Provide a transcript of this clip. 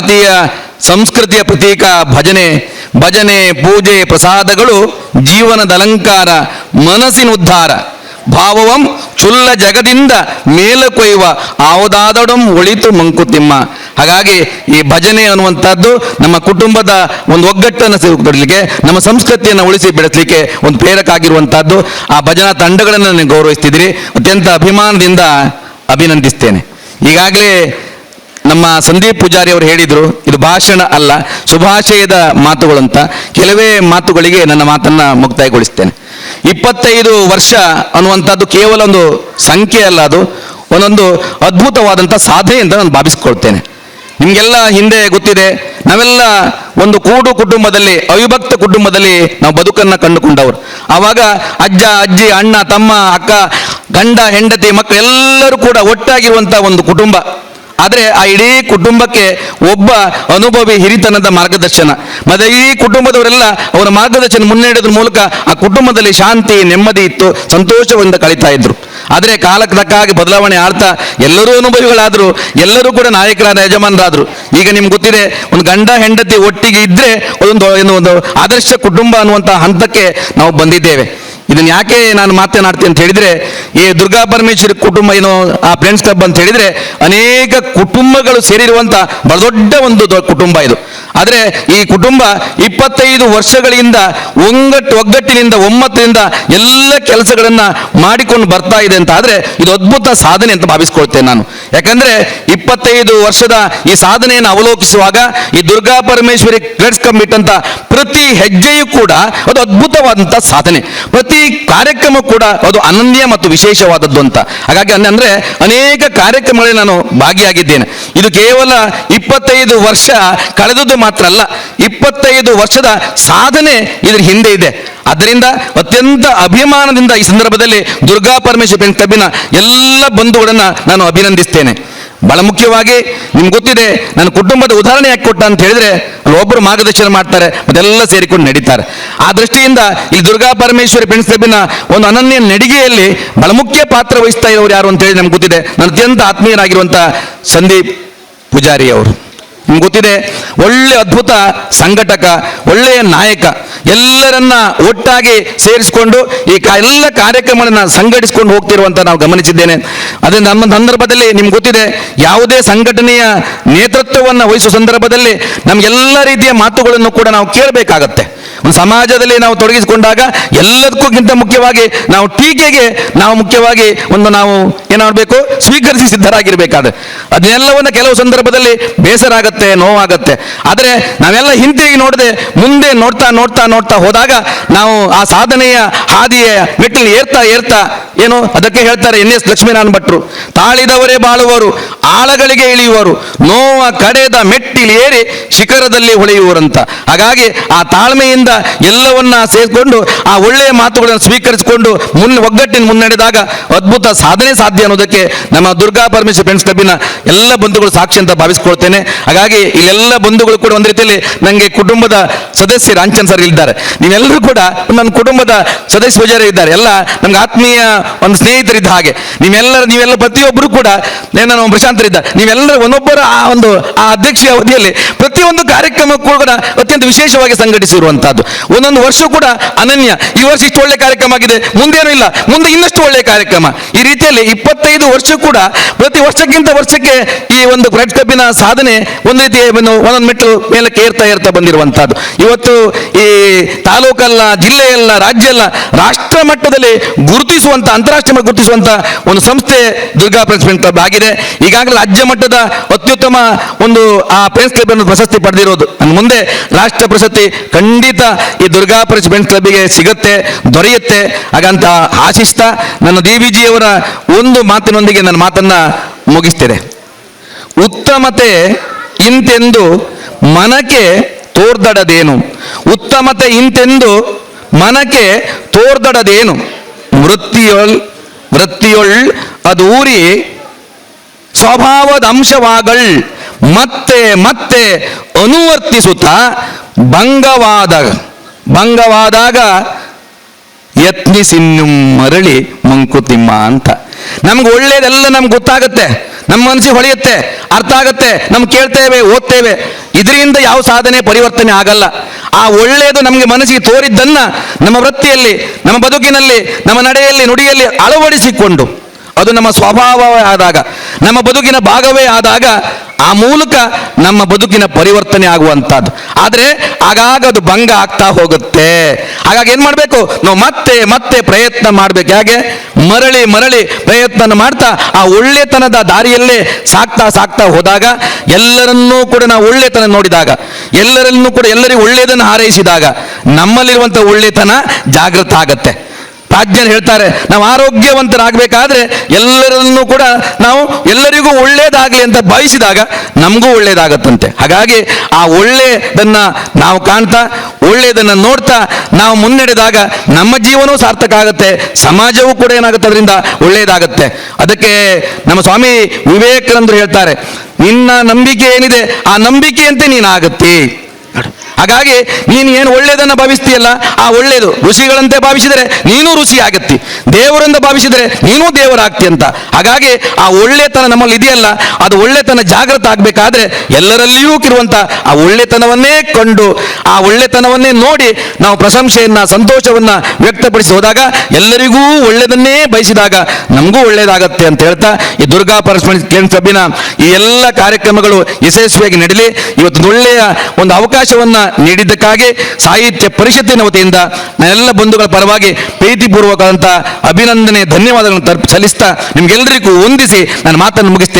ಭಾರತೀಯ ಸಂಸ್ಕೃತಿಯ ಪ್ರತೀಕ ಭಜನೆ ಭಜನೆ, ಪೂಜೆ, ಪ್ರಸಾದಗಳು ಜೀವನದ ಅಲಂಕಾರ, ಮನಸ್ಸಿನ ಉದ್ಧಾರ. ಭಾವವಂ ಚುಲ್ಲ ಜಗದಿಂದ ಮೇಲಕೊಯ್ಯುವ ಆವುದಾದಡಂ ಒಳಿತು ಮಂಕುತಿಮ್ಮ. ಹಾಗಾಗಿ ಈ ಭಜನೆ ಅನ್ನುವಂಥದ್ದು ನಮ್ಮ ಕುಟುಂಬದ ಒಂದು ಒಗ್ಗಟ್ಟನ್ನು ಸೇರಿಕೊಡಲಿಕ್ಕೆ ನಮ್ಮ ಸಂಸ್ಕೃತಿಯನ್ನು ಉಳಿಸಿ ಬೆಳೆಸಲಿಕ್ಕೆ ಒಂದು ಪ್ರೇರಕ ಆಗಿರುವಂಥದ್ದು ಆ ಭಜನಾ ತಂಡಗಳನ್ನು ನಾನು ಗೌರವಿಸ್ತಿದ್ದೀರಿ. ಅತ್ಯಂತ ಅಭಿಮಾನದಿಂದ ಅಭಿನಂದಿಸ್ತೇನೆ. ಈಗಾಗಲೇ ನಮ್ಮ ಸಂದೀಪ್ ಪೂಜಾರಿ ಅವರು ಹೇಳಿದರು, ಇದು ಭಾಷಣ ಅಲ್ಲ ಶುಭಾಶಯದ ಮಾತುಗಳು ಅಂತ ಕೆಲವೇ ಮಾತುಗಳಿಗೆ ನನ್ನ ಮಾತನ್ನ ಮುಕ್ತಾಯಗೊಳಿಸ್ತೇನೆ. ಇಪ್ಪತ್ತೈದು ವರ್ಷ ಅನ್ನುವಂಥದ್ದು ಕೇವಲ ಒಂದು ಸಂಖ್ಯೆ ಅಲ್ಲ ಅದು, ಒಂದೊಂದು ಅದ್ಭುತವಾದಂಥ ಸಾಧನೆ ಅಂತ ನಾನು ಭಾವಿಸ್ಕೊಳ್ತೇನೆ. ನಿಮಗೆಲ್ಲ ಹಿಂದೆ ಗೊತ್ತಿದೆ, ನಾವೆಲ್ಲ ಒಂದು ಕೂಡು ಕುಟುಂಬದಲ್ಲಿ, ಅವಿಭಕ್ತ ಕುಟುಂಬದಲ್ಲಿ ನಾವು ಬದುಕನ್ನು ಕಂಡುಕೊಂಡವರು. ಆವಾಗ ಅಜ್ಜ, ಅಜ್ಜಿ, ಅಣ್ಣ, ತಮ್ಮ, ಅಕ್ಕ, ಗಂಡ, ಹೆಂಡತಿ ಮಕ್ಕಳು ಎಲ್ಲರೂ ಕೂಡ ಒಟ್ಟಾಗಿರುವಂಥ ಒಂದು ಕುಟುಂಬ. ಆದರೆ ಆ ಇಡೀ ಕುಟುಂಬಕ್ಕೆ ಒಬ್ಬ ಅನುಭವಿ ಹಿರಿತನದ ಮಾರ್ಗದರ್ಶನ. ಮತ್ತು ಈ ಕುಟುಂಬದವರೆಲ್ಲ ಅವರ ಮಾರ್ಗದರ್ಶನ ಮುನ್ನಡೆಯೋದ್ರ ಮೂಲಕ ಆ ಕುಟುಂಬದಲ್ಲಿ ಶಾಂತಿ, ನೆಮ್ಮದಿ ಇತ್ತು, ಸಂತೋಷದಿಂದ ಕಳೀತಾ ಇದ್ರು. ಆದರೆ ಕಾಲಕ್ಕೆ ತಕ್ಕಾಗಿ ಬದಲಾವಣೆ ಆಡ್ತಾ ಎಲ್ಲರೂ ಅನುಭವಿಗಳಾದರೂ, ಎಲ್ಲರೂ ಕೂಡ ನಾಯಕರಾದ ಯಜಮಾನರಾದರು. ಈಗ ನಿಮ್ಗೆ ಗೊತ್ತಿದೆ, ಒಂದು ಗಂಡ, ಹೆಂಡತಿ ಒಟ್ಟಿಗೆ ಇದ್ದರೆ ಒಂದು ಒಂದು ಆದರ್ಶ ಕುಟುಂಬ ಅನ್ನುವಂಥ ಹಂತಕ್ಕೆ ನಾವು ಬಂದಿದ್ದೇವೆ. ಇದನ್ನ ಯಾಕೆ ನಾನು ಮಾತನಾಡ್ತೀನಿ ಅಂತ ಹೇಳಿದರೆ ಈ ದುರ್ಗಾ ಪರಮೇಶ್ವರಿ ಕುಟುಂಬ ಏನು ಆ ಫ್ರೆಂಡ್ಸ್ ಕ್ಲಬ್ ಅಂತ ಹೇಳಿದರೆ, ಅನೇಕ ಕುಟುಂಬಗಳು ಸೇರಿರುವಂಥ ಬಹಳ ದೊಡ್ಡ ಒಂದು ಕುಟುಂಬ ಇದು. ಆದರೆ ಈ ಕುಟುಂಬ ಇಪ್ಪತ್ತೈದು ವರ್ಷಗಳಿಂದ ಒಂಗಟ್ಟು ಒಗ್ಗಟ್ಟಿನಿಂದ ಒಮ್ಮತ್ತಿನಿಂದ ಎಲ್ಲ ಕೆಲಸಗಳನ್ನು ಮಾಡಿಕೊಂಡು ಬರ್ತಾ ಇದೆ ಅಂತ ಆದರೆ ಇದು ಅದ್ಭುತ ಸಾಧನೆ ಅಂತ ಭಾವಿಸ್ಕೊಳ್ತೇನೆ ನಾನು. ಯಾಕಂದ್ರೆ ಇಪ್ಪತ್ತೈದು ವರ್ಷದ ಈ ಸಾಧನೆಯನ್ನು ಅವಲೋಕಿಸುವಾಗ ಈ ದುರ್ಗಾ ಪರಮೇಶ್ವರಿ ಕ್ರೆಡ್ಸ್ ಅಂತ ಪ್ರತಿ ಹೆಜ್ಜೆಯೂ ಕೂಡ ಅದು ಅದ್ಭುತವಾದಂಥ ಸಾಧನೆ. ಪ್ರತಿ ಕಾರ್ಯಕ್ರಮ ಕೂಡ ಅದು ಅನನ್ಯ ಮತ್ತು ವಿಶೇಷವಾದದ್ದು ಅಂತ. ಹಾಗಾಗಿ ಅಂದ್ರೆ ಅನೇಕ ಕಾರ್ಯಕ್ರಮಗಳಲ್ಲಿ ನಾನು ಭಾಗಿಯಾಗಿದ್ದೇನೆ. ಇದು ಕೇವಲ ಇಪ್ಪತ್ತೈದು ವರ್ಷ ಕಳೆದದ್ದು ಮಾತ್ರ ಅಲ್ಲ, ಇಪ್ಪತ್ತೈದು ವರ್ಷದ ಸಾಧನೆ ಇದರ ಹಿಂದೆ ಇದೆ. ಅದರಿಂದ ಅತ್ಯಂತ ಅಭಿಮಾನದಿಂದ ಈ ಸಂದರ್ಭದಲ್ಲಿ ದುರ್ಗಾ ಪರಮೇಶ್ವರ ಕಬ್ಬಿನ ಎಲ್ಲ ಬಂಧುಗಳನ್ನ ನಾನು ಅಭಿನಂದಿಸ್ತೇನೆ. ಬಹಳ ಮುಖ್ಯವಾಗಿ ನಿಮ್ಗೆ ಗೊತ್ತಿದೆ, ನನ್ನ ಕುಟುಂಬದ ಉದಾಹರಣೆ ಯಾಕೆ ಕೊಟ್ಟ ಅಂತ ಹೇಳಿದ್ರೆ ಒಬ್ಬರು ಮಾರ್ಗದರ್ಶನ ಮಾಡ್ತಾರೆ, ಅದೆಲ್ಲ ಸೇರಿಕೊಂಡು ನಡೀತಾರೆ. ಆ ದೃಷ್ಟಿಯಿಂದ ಈ ದುರ್ಗಾ ಪರಮೇಶ್ವರಿ ಫ್ರೆಂಡ್ಸ್ ಒಂದು ಅನನ್ಯ ನಡಿಗೆಯಲ್ಲಿ ಬಹಳ ಮುಖ್ಯ ಪಾತ್ರ ವಹಿಸ್ತಾ ಇರೋರು ಯಾರು ಅಂತ ಹೇಳಿ ನಮ್ಗೆ ಗೊತ್ತಿದೆ. ನನ್ನ ಅತ್ಯಂತ ಆತ್ಮೀಯರಾಗಿರುವಂತಹ ಸಂದೀಪ್ ಪೂಜಾರಿ ಅವರು. ನಿಮ್ಗೆ ಗೊತ್ತಿದೆ, ಒಳ್ಳೆ ಅದ್ಭುತ ಸಂಘಟಕ, ಒಳ್ಳೆಯ ನಾಯಕ, ಎಲ್ಲರನ್ನ ಒಟ್ಟಾಗಿ ಸೇರಿಸಿಕೊಂಡು ಈ ಎಲ್ಲ ಕಾರ್ಯಕ್ರಮಗಳನ್ನ ಸಂಘಟಿಸಿಕೊಂಡು ಹೋಗ್ತಿರುವಂತ ನಾವು ಗಮನಿಸಿದ್ದೇನೆ. ಅದೇ ನಮ್ಮ ಸಂದರ್ಭದಲ್ಲಿ ನಿಮ್ಗೆ ಗೊತ್ತಿದೆ, ಯಾವುದೇ ಸಂಘಟನೆಯ ನೇತೃತ್ವವನ್ನು ವಹಿಸುವ ಸಂದರ್ಭದಲ್ಲಿ ನಮಗೆಲ್ಲ ರೀತಿಯ ಮಾತುಗಳನ್ನು ಕೂಡ ನಾವು ಕೇಳಬೇಕಾಗತ್ತೆ. ಒಂದು ಸಮಾಜದಲ್ಲಿ ನಾವು ತೊಡಗಿಸಿಕೊಂಡಾಗ ಎಲ್ಲದಕ್ಕೂಗಿಂತ ಮುಖ್ಯವಾಗಿ ನಾವು ಟೀಕೆಗೆ ನಾವು ಮುಖ್ಯವಾಗಿ ಒಂದು ನಾವು ಏನಾಗಬೇಕು ಸ್ವೀಕರಿಸಿ ಸಿದ್ಧರಾಗಿರ್ಬೇಕಾದ್ರೆ ಅದನ್ನೆಲ್ಲವನ್ನ ಕೆಲವು ಸಂದರ್ಭದಲ್ಲಿ ಬೇಸರ ಆಗತ್ತೆ. ನೋವಾಗತ್ತೆ. ಆದರೆ ನಾವೆಲ್ಲ ಹಿಂತಿರುಗಿ ನೋಡದೆ, ಮುಂದೆ ನೋಡ್ತಾ ನೋಡ್ತಾ ನೋಡ್ತಾ ಹೋದಾಗ ನಾವು ಆ ಸಾಧನೆಯ ಹಾದಿಯ ಮೆಟ್ಟಿಲು ಏರ್ತಾ ಏರ್ತಾ ಏನು ಅದಕ್ಕೆ ಹೇಳ್ತಾರೆ, ಎನ್ ಎಸ್ ಲಕ್ಷ್ಮೀನಾರಾಯಣ ಭಟ್ರು. ತಾಳಿದವರೇ ಬಾಳುವರು, ಆಳಗಳಿಗೆ ಇಳಿಯುವರು, ನೋವ ಕಡೆದ ಮೆಟ್ಟಿಲೇರಿ ಶಿಖರದಲ್ಲಿ ಹೊಳೆಯುವರಂತ. ಹಾಗಾಗಿ ಆ ತಾಳ್ಮೆಯಿಂದ ಎಲ್ಲವನ್ನ ಸೇರಿಕೊಂಡು ಆ ಒಳ್ಳೆಯ ಮಾತುಗಳನ್ನು ಸ್ವೀಕರಿಸಿಕೊಂಡು ಮುನ್ನ ಒಗ್ಗಟ್ಟಿನ ಮುನ್ನಡೆದಾಗ ಅದ್ಭುತ ಸಾಧನೆ ಸಾಧ್ಯ ಅನ್ನೋದಕ್ಕೆ ನಮ್ಮ ದುರ್ಗಾ ಪರಮೇಶ್ವರ ಫ್ರೆಂಡ್ಸ್ ಕ್ಲಬ್ಬಿನ ಎಲ್ಲ ಬಂಧುಗಳು ಸಾಕ್ಷಿ ಅಂತ ಭಾವಿಸ್ಕೊಳ್ತೇನೆ. ಹಾಗಾಗಿ ಇಲ್ಲೆಲ್ಲ ಬಂಧುಗಳು ಕೂಡ ಒಂದು ರೀತಿಯಲ್ಲಿ ನನಗೆ ಕುಟುಂಬದ ಸದಸ್ಯ ರಾಂಚನ್ ಸರ್ ಇದ್ದಾರೆ. ನೀವೆಲ್ಲರೂ ಕೂಡ ನನ್ನ ಕುಟುಂಬದ ಸದಸ್ಯ ಪೂಜಾರಿ ಇದ್ದಾರೆ. ಎಲ್ಲ ನಮ್ಗೆ ಆತ್ಮೀಯ ಒಂದು ಸ್ನೇಹಿತರಿದ್ದ ಹಾಗೆ. ನೀವೆಲ್ಲರ, ನೀವೆಲ್ಲ ಪ್ರತಿಯೊಬ್ಬರು ಕೂಡ ನಾನು ಪ್ರಶಾಂತರಿದ್ದ ನೀವೆಲ್ಲರೂ ಒಂದೊಬ್ಬರ ಆ ಒಂದು ಆ ಅಧ್ಯಕ್ಷೀಯ ಅವಧಿಯಲ್ಲಿ ಪ್ರತಿಯೊಂದು ಕಾರ್ಯಕ್ರಮ ಕೂಡ ಅತ್ಯಂತ ವಿಶೇಷವಾಗಿ ಸಂಘಟಿಸಿರುವಂತಹದ್ದು. ಒಂದೊಂದು ವರ್ಷ ಕೂಡ ಅನನ್ಯ. ಈ ವರ್ಷ ಇಷ್ಟು ಒಳ್ಳೆ ಕಾರ್ಯಕ್ರಮ ಆಗಿದೆ. ಮುಂದೇನು ಇಲ್ಲ. ಮುಂದೆ ಇನ್ನಷ್ಟು ಒಳ್ಳೆ ಕಾರ್ಯಕ್ರಮ. ಈ ರೀತಿಯಲ್ಲಿ ಇಪ್ಪತ್ತೈದು ವರ್ಷ ಕೂಡ ಪ್ರತಿ ವರ್ಷಕ್ಕಿಂತ ವರ್ಷಕ್ಕೆ ಈ ಒಂದು ಕ್ರೆಡ್ ಕಬ್ಬಿನ ಸಾಧನೆ ಒಂದು ಒಂದೊಂದು ಮೆಟ್ಟು ಮೇಲಕ್ಕೆ ಏರ್ತಾ ಏರ್ತಾ ಬಂದಿರುವಂತಹದ್ದು ಇವತ್ತು ಈ ತಾಲೂಕಲ್ಲ, ಜಿಲ್ಲೆಯಲ್ಲ ರಾಜ್ಯ ಅಲ್ಲ ರಾಷ್ಟ್ರ ಮಟ್ಟದಲ್ಲಿ ಗುರುತಿಸುವಂತ ಅಂತಾರಾಷ್ಟ್ರೀಯ ಗುರುತಿಸುವಂತ ಒಂದು ಸಂಸ್ಥೆ ದುರ್ಗಾ ಪ್ರೆಸ್ ಕ್ಲಬ್ ಆಗಿದೆ. ಈಗಾಗಲೇ ರಾಜ್ಯ ಮಟ್ಟದ ಅತ್ಯುತ್ತಮ ಒಂದು, ಆ ಪ್ರೆಸ್ ಕ್ಲಬ್ ಅನ್ನು ಪ್ರಶಸ್ತಿ ಪಡೆದಿರೋದು. ಮುಂದೆ ರಾಷ್ಟ್ರ ಪ್ರಶಸ್ತಿ ಖಂಡಿತ ಈ ದುರ್ಗಾ ಪ್ರೆಸ್ ಕ್ಲಬ್ ಕ್ಲಬ್ಗೆ ಸಿಗುತ್ತೆ, ದೊರೆಯುತ್ತೆ ಹಾಗಂತ ಆಶಿಸ್ತಾ. ನನ್ನ ಡಿ ಬಿ ಜಿಯವರ ಒಂದು ಮಾತಿನೊಂದಿಗೆ ನನ್ನ ಮಾತನ್ನ ಮುಗಿಸ್ತೇನೆ. ಉತ್ತಮತೆ ಇಂತೆಂದು ಮನಕೆ ತೋರ್ದಡದೇನು? ಉತ್ತಮತೆ ಇಂತೆಂದು ಮನಕೆ ತೋರ್ದಡದೇನು? ವೃತ್ತಿಯೊಳ್ ವೃತ್ತಿಯೊಳ್ ಅದೂರಿ ಸ್ವಭಾವದ ಅಂಶವಾಗಳ್ ಮತ್ತೆ ಮತ್ತೆ ಅನುವರ್ತಿಸುತ್ತ ಭಂಗವಾದ, ಭಂಗವಾದಾಗ ಯತ್ನಿಸಿನ್ನು ಮರಳಿ ಮಂಕುತಿಮ್ಮ ಅಂತ. ನಮ್ಗೆ ಒಳ್ಳೇದೆಲ್ಲ ನಮ್ಗೆ ಗೊತ್ತಾಗುತ್ತೆ. ನಮ್ಮ ಮನಸ್ಸಿಗೆ ಹೊಳೆಯುತ್ತೆ, ಅರ್ಥ ಆಗತ್ತೆ, ನಮ್ಗೆ ಕೇಳ್ತೇವೆ, ಓದ್ತೇವೆ. ಇದರಿಂದ ಯಾವ ಸಾಧನೆ ಪರಿವರ್ತನೆ ಆಗಲ್ಲ. ಆ ಒಳ್ಳೆಯದು ನಮಗೆ ಮನಸ್ಸಿಗೆ ತೋರಿದ್ದನ್ನು ನಮ್ಮ ವೃತ್ತಿಯಲ್ಲಿ, ನಮ್ಮ ಬದುಕಿನಲ್ಲಿ, ನಮ್ಮ ನಡೆಯಲ್ಲಿ, ನುಡಿಯಲ್ಲಿ ಅಳವಡಿಸಿಕೊಂಡು ಅದು ನಮ್ಮ ಸ್ವಭಾವವೇ ಆದಾಗ, ನಮ್ಮ ಬದುಕಿನ ಭಾಗವೇ ಆದಾಗ ಆ ಮೂಲಕ ನಮ್ಮ ಬದುಕಿನ ಪರಿವರ್ತನೆ ಆಗುವಂಥದ್ದು. ಆದರೆ ಆಗಾಗ ಅದು ಭಂಗ ಆಗ್ತಾ ಹೋಗುತ್ತೆ. ಹಾಗಾಗಿ ಏನು ಮಾಡಬೇಕು? ನಾವು ಮತ್ತೆ ಮತ್ತೆ ಪ್ರಯತ್ನ ಮಾಡಬೇಕು. ಹೇಗೆ? ಮರಳಿ ಮರಳಿ ಪ್ರಯತ್ನ ಮಾಡ್ತಾ, ಆ ಒಳ್ಳೆತನದ ದಾರಿಯಲ್ಲೇ ಸಾಕ್ತಾ ಸಾಕ್ತಾ ಹೋದಾಗ, ಎಲ್ಲರನ್ನೂ ಕೂಡ ನಾವು ಒಳ್ಳೆತನ ನೋಡಿದಾಗ, ಎಲ್ಲರನ್ನೂ ಕೂಡ ಎಲ್ಲರಿಗೂ ಒಳ್ಳೆಯದನ್ನು ಹಾರೈಸಿದಾಗ, ನಮ್ಮಲ್ಲಿರುವಂಥ ಒಳ್ಳೆತನ ಜಾಗೃತ ಆಗತ್ತೆ. ಪ್ರಾಜ್ಞರು ಹೇಳ್ತಾರೆ, ನಾವು ಆರೋಗ್ಯವಂತರಾಗಬೇಕಾದ್ರೆ ಎಲ್ಲರನ್ನೂ ಕೂಡ ನಾವು ಎಲ್ಲರಿಗೂ ಒಳ್ಳೇದಾಗಲಿ ಅಂತ ಭಾವಿಸಿದಾಗ ನಮಗೂ ಒಳ್ಳೇದಾಗತ್ತಂತೆ ಹಾಗಾಗಿ ಆ ಒಳ್ಳೆಯದನ್ನು ನಾವು ಕಾಣ್ತಾ, ಒಳ್ಳೆಯದನ್ನು ನೋಡ್ತಾ, ನಾವು ಮುನ್ನಡೆದಾಗ ನಮ್ಮ ಜೀವನವೂ ಸಾರ್ಥಕ ಆಗುತ್ತೆ, ಸಮಾಜವೂ ಕೂಡ ಏನಾಗುತ್ತೆ ಅದರಿಂದ ಒಳ್ಳೆಯದಾಗತ್ತೆ ಅದಕ್ಕೆ ನಮ್ಮ ಸ್ವಾಮಿ ವಿವೇಕಾನಂದರು ಹೇಳ್ತಾರೆ, ನಿನ್ನ ನಂಬಿಕೆ ಏನಿದೆ, ಆ ನಂಬಿಕೆಯಂತೆ ನೀನಾಗತ್ತಿ. ಹಾಗಾಗಿ ನೀನು ಏನು ಒಳ್ಳೆಯದನ್ನು ಭಾವಿಸ್ತೀಯಲ್ಲ, ಆ ಒಳ್ಳೆಯದು ಋಷಿಗಳಂತೆ ಭಾವಿಸಿದರೆ ನೀನು ಋಷಿ ಆಗತ್ತಿ ದೇವರಿಂದ ಭಾವಿಸಿದರೆ ನೀನು ದೇವರಾಗ್ತಿ ಅಂತ. ಹಾಗಾಗಿ ಆ ಒಳ್ಳೆತನ ನಮ್ಮಲ್ಲಿ ಇದೆಯಲ್ಲ, ಅದು ಒಳ್ಳೆತನ ಜಾಗೃತ ಆಗಬೇಕಾದ್ರೆ ಎಲ್ಲರಲ್ಲಿಯೂ ಕಿರುವಂಥ ಆ ಒಳ್ಳೆತನವನ್ನೇ ಕಂಡು, ಆ ಒಳ್ಳೆತನವನ್ನೇ ನೋಡಿ ನಾವು ಪ್ರಶಂಸೆಯನ್ನ, ಸಂತೋಷವನ್ನ ವ್ಯಕ್ತಪಡಿಸಿ ಹೋದಾಗ ಎಲ್ಲರಿಗೂ ಒಳ್ಳೆಯದನ್ನೇ ಬಯಸಿದಾಗ ನಮಗೂ ಒಳ್ಳೆಯದಾಗತ್ತೆ ಅಂತ ಹೇಳ್ತಾ ಈ ದುರ್ಗಾ ಪರಸ್ಪರ ಸಭಿನ ಈ ಎಲ್ಲ ಕಾರ್ಯಕ್ರಮಗಳು ಯಶಸ್ವಿಯಾಗಿ ನಡೆಯಲಿ ಇವತ್ತು ಒಳ್ಳೆಯ ಒಂದು ಅವಕಾಶವನ್ನ ನೀಡಿದ್ದಕ್ಕಾಗಿ ಸಾಹಿತ್ಯ ಪರಿಷತ್ತಿನ ವತಿಯಿಂದ ನನ್ನೆಲ್ಲ ಬಂಧುಗಳ ಪರವಾಗಿ ಪ್ರೀತಿಪೂರ್ವಕವಾದಂಥ ಅಭಿನಂದನೆ, ಧನ್ಯವಾದಗಳನ್ನು ತರ್ಪ, ಸಲ್ಲಿಸ್ತಾ ನಿಮ್ಗೆಲ್ಲರಿಗೂ ಹೊಂದಿಸಿ ನಾನು ಮಾತನ್ನು ಮುಗಿಸ್ತೇನೆ.